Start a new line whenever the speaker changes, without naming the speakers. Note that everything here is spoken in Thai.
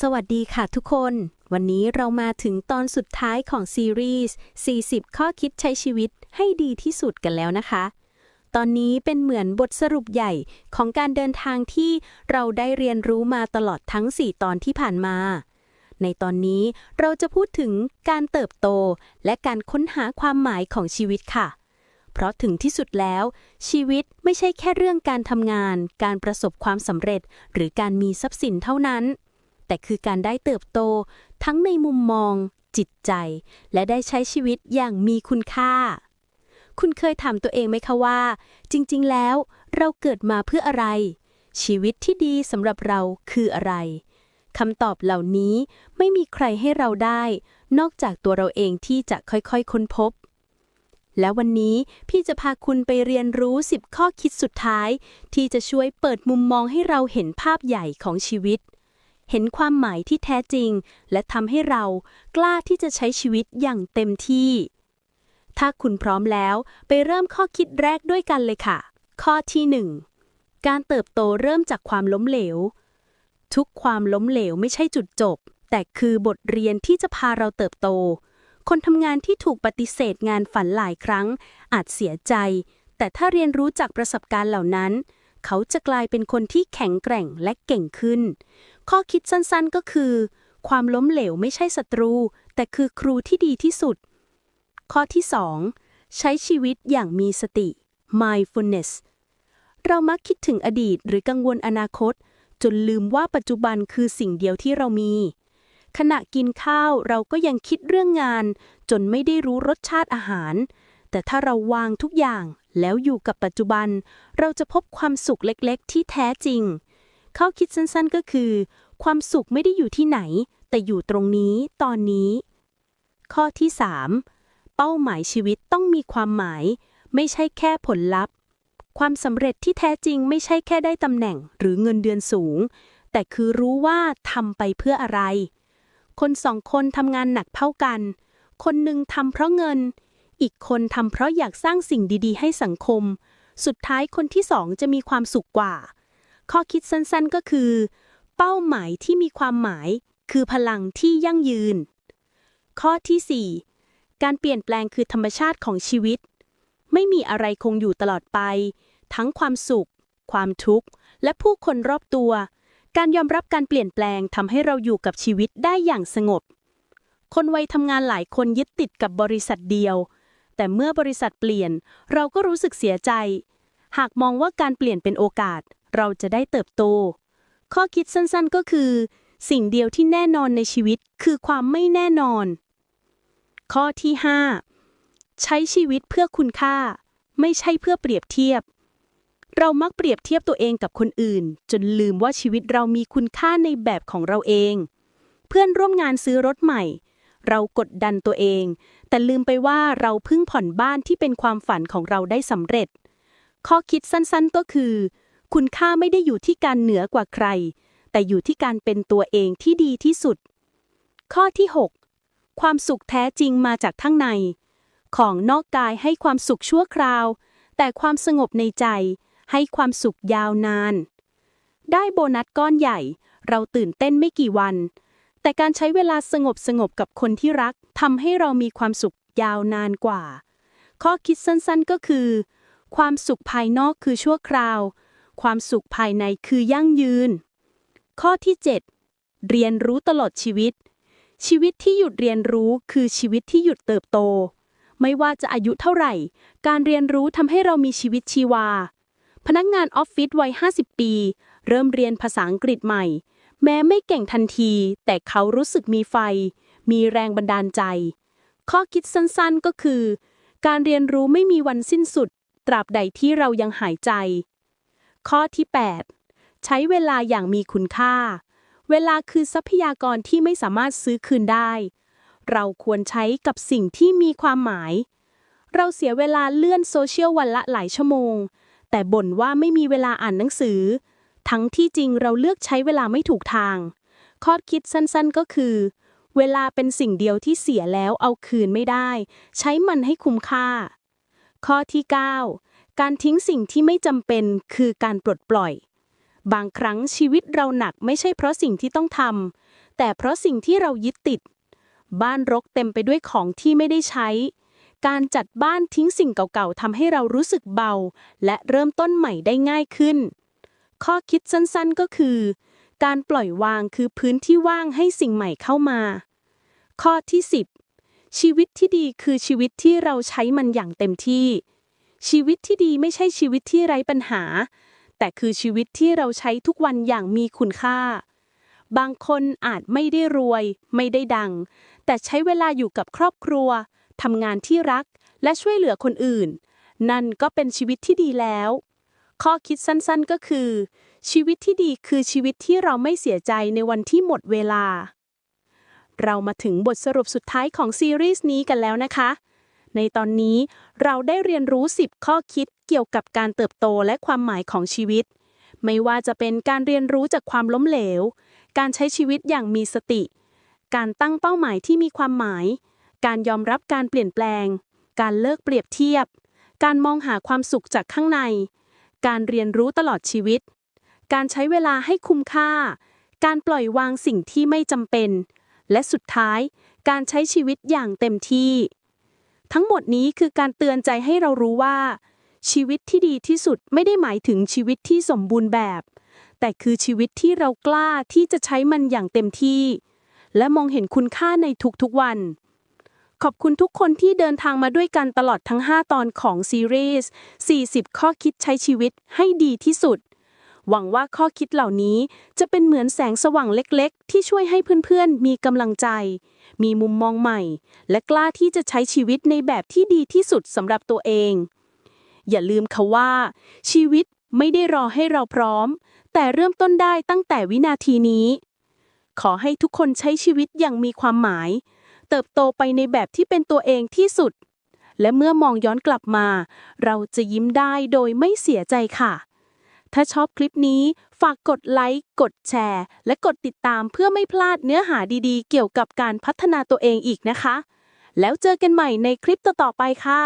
สวัสดีค่ะทุกคน วันนี้เรามาถึงตอนสุดท้ายของซีรีส์ 40 ข้อคิดใช้ชีวิตให้ดีที่สุดกันแล้วนะคะ ตอนนี้เป็นเหมือนบทสรุปใหญ่ของการเดินทางที่เราได้เรียนรู้มาตลอดทั้ง 4 ตอนที่ผ่านมา ในตอนนี้เราจะพูดถึงการเติบโตและการค้นหาความหมายของชีวิตค่ะ เพราะถึงที่สุดแล้ว ชีวิตไม่ใช่แค่เรื่องการทำงาน การประสบความสำเร็จ หรือการมีทรัพย์สินเท่านั้น แต่คือการได้เติบโต ทั้งในมุมมอง จิตใจ และได้ใช้ชีวิตอย่างมีคุณค่า คุณเคยถามตัวเองไหมคะว่า จริง ๆ แล้ว เราเกิดมาเพื่ออะไร ชีวิตที่ดีสำหรับเราคืออะไรคำตอบเหล่านี้ไม่มีใครให้เราได้ นอกจากตัวเราเองที่จะค่อยๆ ค้นพบ และวันนี้พี่จะพาคุณไปเรียนรู้ 10 ข้อคิดสุดท้าย ที่จะช่วยเปิดมุมมองให้เราเห็นภาพใหญ่ของชีวิต เห็นความหมายที่แท้จริง และทำให้เรากล้าที่จะใช้ชีวิตอย่างเต็มที่ ถ้าคุณพร้อมแล้วไปเริ่มข้อคิดแรกด้วยกันเลยค่ะ ข้อที่ 1 การเติบโตเริ่มจากความล้มเหลว ทุกความล้มเหลวไม่ใช่จุดจบ แต่คือบทเรียนที่จะพาเราเติบโต คนทำงานที่ถูกปฏิเสธงานฝันหลายครั้ง อาจเสียใจ แต่ถ้าเรียนรู้จากประสบการณ์เหล่านั้น เขาจะกลายเป็นคนที่แข็งแกร่งและเก่งขึ้น ข้อคิดสั้นๆก็คือ ความล้มเหลวไม่ใช่ศัตรู แต่คือครูที่ดีที่สุด ข้อที่ 2 ใช้ชีวิตอย่างมีสติ mindfulness เรามักคิดถึงอดีตหรือกังวลอนาคต จนลืมว่าปัจจุบันคือสิ่งเดียวที่เรามี ขณะกินข้าวเราก็ยังคิดเรื่องงาน จนไม่ได้รู้รสชาติอาหาร แต่ถ้าเราวางทุกอย่างแล้วอยู่กับปัจจุบัน เราจะพบความสุขเล็กๆ ที่แท้จริง ข้อคิดสั้นๆก็คือ ความสุขไม่ได้อยู่ที่ไหน แต่อยู่ตรงนี้ตอนนี้ ข้อที่ 3 เป้าหมายชีวิตต้องมีความหมาย ไม่ใช่แค่ผลลัพธ์ ความสำเร็จที่แท้จริงไม่ใช่แค่ได้ตำแหน่งหรือเงินเดือนสูง แต่คือรู้ว่าทำไปเพื่ออะไร คนสองคนทำงานหนักเท่ากัน คนหนึ่งทำเพราะเงิน อีกคนทำเพราะอยากสร้างสิ่งดีๆ ให้สังคม สุดท้ายคนที่สองจะมีความสุขกว่า ข้อคิดสั้นๆก็คือ เป้าหมายที่มีความหมายคือพลังที่ยั่งยืน ข้อที่ 4 การเปลี่ยนแปลงคือธรรมชาติของชีวิต ไม่มีอะไรคงอยู่ตลอดไป ทั้งความสุข ความทุกข์ และผู้คนรอบตัว การยอมรับการเปลี่ยนแปลงทำให้เราอยู่กับชีวิตได้อย่างสงบ คนวัยทำงานหลายคนยึดติดกับบริษัทเดียว แต่เมื่อบริษัทเปลี่ยน เราก็รู้สึกเสียใจ หากมองว่าการเปลี่ยนเป็นโอกาส เราจะได้เติบโต ข้อคิดสั้นๆก็คือ สิ่งเดียวที่แน่นอนในชีวิตคือความไม่แน่นอน ข้อที่ 5 ใช้ชีวิตเพื่อคุณค่า ไม่ใช่เพื่อเปรียบเทียบ เรามักเปรียบเทียบตัวเองกับคนอื่น จนลืมว่าชีวิตเรามีคุณค่าในแบบของเราเอง เพื่อนร่วมงานซื้อรถใหม่ เรากดดันตัวเอง แต่ลืมไปว่าเราเพิ่งผ่อนบ้านที่เป็นความฝันของเราได้สำเร็จข้อคิดสั้นๆก็คือ คุณค่าไม่ได้อยู่ที่การเหนือกว่าใคร แต่อยู่ที่การเป็นตัวเองที่ดีที่สุด ข้อที่ 6 ความสุขแท้จริงมาจากข้งใน ของนอกกายให้ความสุขชั่วคราว แต่ความสงบในใจให้ความสุขยาวนาน ได้โบนัสก้อนใหญ่ เราตื่นเต้นไม่กี่วัน แต่การใช้เวลาสงบสงบกับคนที่รักทำให้เรามีความสุขยาวนานกว่า ข้อคิดสั้นๆก็คือ ความสุขภายนอกคือชั่วคราว ความสุขภายในคือยั่งยืน ข้อที่ 7 เรียนรู้ตลอดชีวิต ชีวิตที่หยุดเรียนรู้คือชีวิตที่หยุดเติบโต ไม่ว่าจะอายุเท่าไหร่ การเรียนรู้ทำให้เรามีชีวิตชีวา พนักงานออฟฟิศวัย 50 ปี เริ่มเรียนภาษาอังกฤษใหม่ แม้ไม่เก่งทันที แต่เขารู้สึกมีไฟ มีแรงบันดาลใจ ข้อคิดสั้นๆก็คือ การเรียนรู้ไม่มีวันสิ้นสุด ตราบใดที่เรายังหายใจ ข้อที่ 8 ใช้เวลาอย่างมีคุณค่า เวลาคือทรัพยากรที่ไม่สามารถซื้อคืนได้ เราควรใช้กับสิ่งที่มีความหมาย เราเสียเวลาเลื่อนโซเชียลวันละหลายชั่วโมง แต่บ่นว่าไม่มีเวลาอ่านหนังสือ ทั้งที่จริงเราเลือกใช้เวลาไม่ถูกทาง ข้อคิดสั้นๆก็คือ เวลาเป็นสิ่งเดียวที่เสียแล้วเอาคืนไม่ได้ ใช้มันให้คุ้มค่า ข้อที่ 9 การทิ้งสิ่งที่ไม่จำเป็นคือการปลดปล่อย บางครั้งชีวิตเราหนักไม่ใช่เพราะสิ่งที่ต้องทำแต่เพราะสิ่งที่เรายึดติด บ้านรกเต็มไปด้วยของที่ไม่ได้ใช้ การจัดบ้านทิ้งสิ่งเก่าๆทำให้เรารู้สึกเบา และเริ่มต้นใหม่ได้ง่ายขึ้น ข้อคิดสั้นๆก็คือ การปล่อยวางคือพื้นที่ว่างให้สิ่งใหม่เข้ามา ข้อที่ 10 ชีวิตที่ดีคือชีวิตที่เราใช้มันอย่างเต็มที่ ชีวิตที่ดีไม่ใช่ชีวิตที่ไร้ปัญหา แต่คือชีวิตที่เราใช้ทุกวันอย่างมีคุณค่า บางคนอาจไม่ได้รวย ไม่ได้ดัง แต่ใช้เวลาอยู่กับครอบครัวทำงานที่รักและช่วยเหลือคนอื่น นั่นก็เป็นชีวิตที่ดีแล้ว ข้อคิดสั้นๆก็คือ ชีวิตที่ดีคือชีวิตที่เราไม่เสียใจในวันที่หมดเวลา เรามาถึงบทสรุปสุดท้ายของซีรีส์นี้กันแล้วนะคะ ในตอนนี้ เราได้เรียนรู้ 10 ข้อคิดเกี่ยวกับการเติบโตและความหมายของชีวิต ไม่ว่าจะเป็นการเรียนรู้จากความล้มเหลว การใช้ชีวิตอย่างมีสติ การตั้งเป้าหมายที่มีความหมาย การยอมรับการเปลี่ยนแปลง การเลิกเปรียบเทียบ การมองหาความสุขจากข้างใน การเรียนรู้ตลอดชีวิต การใช้เวลาให้คุ้มค่า การปล่อยวางสิ่งที่ไม่จำเป็น และสุดท้ายการใช้ชีวิตอย่างเต็มที่ ทั้งหมดนี้คือการเตือนใจให้เรารู้ว่า ชีวิตที่ดีที่สุดไม่ได้หมายถึงชีวิตที่สมบูรณ์แบบ แต่คือชีวิตที่เรากล้าที่จะใช้มันอย่างเต็มที่ และมองเห็นคุณค่าในทุกๆวัน ขอบคุณทุกคนที่เดินทางมาด้วยกันตลอดทั้ง 5 ตอนของซีรีส์ 40 ข้อคิดใช้ชีวิตให้ดีที่สุด หวังว่าข้อคิดเหล่านี้จะเป็นเหมือนแสงสว่างเล็กๆ ที่ช่วยให้เพื่อนๆ มีกำลังใจ มีมุมมองใหม่ และกล้าที่จะใช้ชีวิตในแบบที่ดีที่สุดสำหรับตัวเอง อย่าลืมค่ะว่า ชีวิตไม่ได้รอให้เราพร้อม แต่เริ่มต้นได้ตั้งแต่วินาทีนี้ ขอให้ทุกคนใช้ชีวิตอย่างมีความหมาย เติบโตไปในแบบที่เป็นตัวเองที่สุดและเมื่อมองย้อนกลับมา เราจะยิ้มได้โดยไม่เสียใจค่ะ ถ้าชอบคลิปนี้ ฝากกดไลค์ กดแชร์ และกดติดตามเพื่อไม่พลาดเนื้อหาดีๆ เกี่ยวกับการพัฒนาตัวเองอีกนะคะ แล้วเจอกันใหม่ในคลิปต่อๆไปค่ะ